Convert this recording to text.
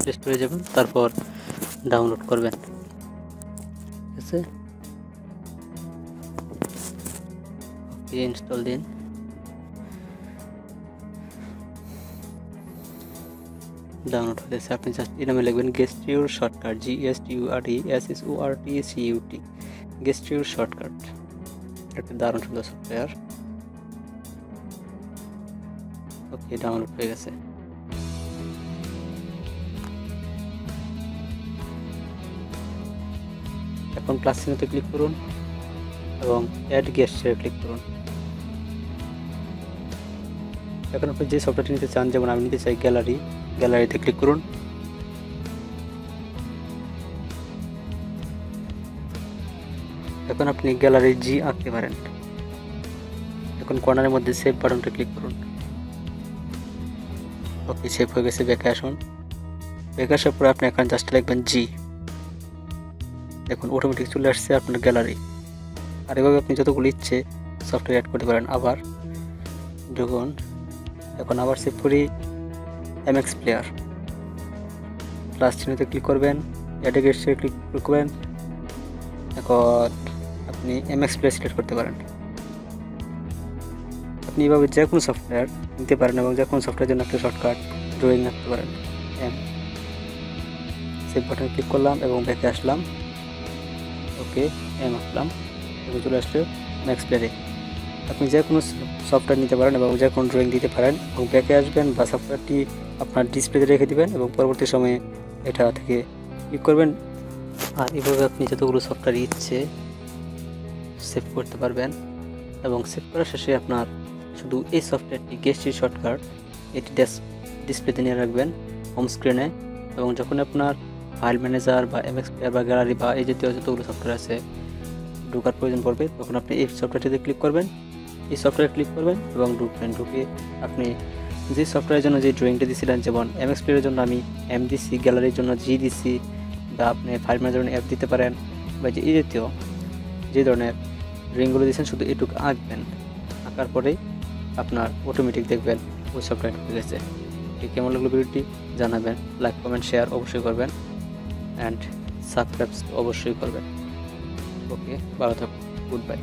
Play স্টোরে যাবেন, তারপর ডাউনলোড করবেন। ঠিক আছে? ওকে ইনস্টল দিন। ডাউনলোড হয়ে গেছে। আপনি জাস্ট এই নামে লিখবেন guest your shortcut G S T U R E S S O R T C U T guest your shortcut একটা দারুণ সুন্দর সফটওয়্যার ওকে ডাউনলোড হয়ে গেছে। এখন প্লাস চিহ্নতে ক্লিক করুন এবং অ্যাড গেস্টে ক্লিক করুন। এখন আপনি যে সফটওয়্যারটি নিতে চান, যেমন আমি নিতে চাই গ্যালারি গ্যালারিতে ক্লিক করুন। এখন আপনি গ্যালারি জি আঁকতে পারেন। এখন কর্নারের মধ্যে সেভ বাটনটা ক্লিক করুন। ওকে সেভ হয়ে গেছে, ব্যাকে আসুন। ব্যাকে আসার পরে আপনি এখন জাস্ট লিখবেন জি দেখুন অটোমেটিক চলে আসছে আপনার গ্যালারি আর এভাবে আপনি যতগুলো ইচ্ছে সফটওয়্যার অ্যাড করতে পারেন। আবার যখন, এখন আবার সেভ করি এমএক্স প্লেয়ার প্লাস চিহ্নতে ক্লিক করবেন অ্যাডে ক্লিক করবেন। এখন আপনি এমএক্স প্লেয়ার সিলেক্ট করতে পারেন। আপনি এভাবে যে কোনো সফটওয়্যার নিতে পারেন এবং যে কোনো সফটওয়্যার জন্য একটা শর্টকাট ড্রয়িং রাখতে পারেন। এম সেভ বাটনে ক্লিক করলাম এবং ব্যাকে আসলাম। ওকে এম আসলাম এবং চলে আসলো ম্যাক্স প্লেয়ারে আপনি যে কোনো সফটওয়্যার নিতে পারেন এবং যে কোনো ড্রয়িং দিতে পারেন এবং ব্যাকে আসবেন বা সফটওয়্যারটি আপনার ডিসপ্লেতে রেখে দিবেন এবং পরবর্তী সময়ে এটা থেকে ক্লিক করবেন। আর এভাবে আপনি যতগুলো সফটওয়্যার ইচ্ছে সেভ করতে পারবেন এবং সেভ করার শেষে আপনার শুধু এই সফটওয়্যারটি গেস্টের শর্টকাট এটি ডিসপ্লেতে নিয়ে রাখবেন হোম স্ক্রিনে এবং যখন আপনার ফাইল ম্যানেজার বা এমএক্স প্লেয়ার বা গ্যালারি বা এই জাতীয় যতগুলো সফটওয়্যার আছে ঢোকার প্রয়োজন পড়বে, তখন আপনি এই সফটওয়্যারটিতে ক্লিক করবেন। এই সফটওয়্যার ক্লিক করবেন এবং ঢুকবেন। ঢুকে আপনি যে সফটওয়্যারের জন্য যে ড্রয়িংটা দিয়েছিলেন যেমন এমএক্স প্লেয়ারের জন্য আমি এম দিছি গ্যালারির জন্য জি দিছি বা আপনি ফাইল ম্যানেজার অ্যাপ দিতে পারেন, বা যে এই জাতীয় যে ধরনের ড্রয়িংগুলো দিয়েছেন, শুধু এটুকু আঁকবেন। আঁকার পরেই আপনার অটোমেটিক দেখবেন ওই সফটওয়্যার হয়ে গেছে। কেমন লাগল ভিডিওটি জানাবেন। লাইক কমেন্ট শেয়ার অবশ্যই করবেন। অ্যান্ড সাবস্ক্রাইব অবশ্যই করবেন। ওকে ভালো থাকুন। Good bye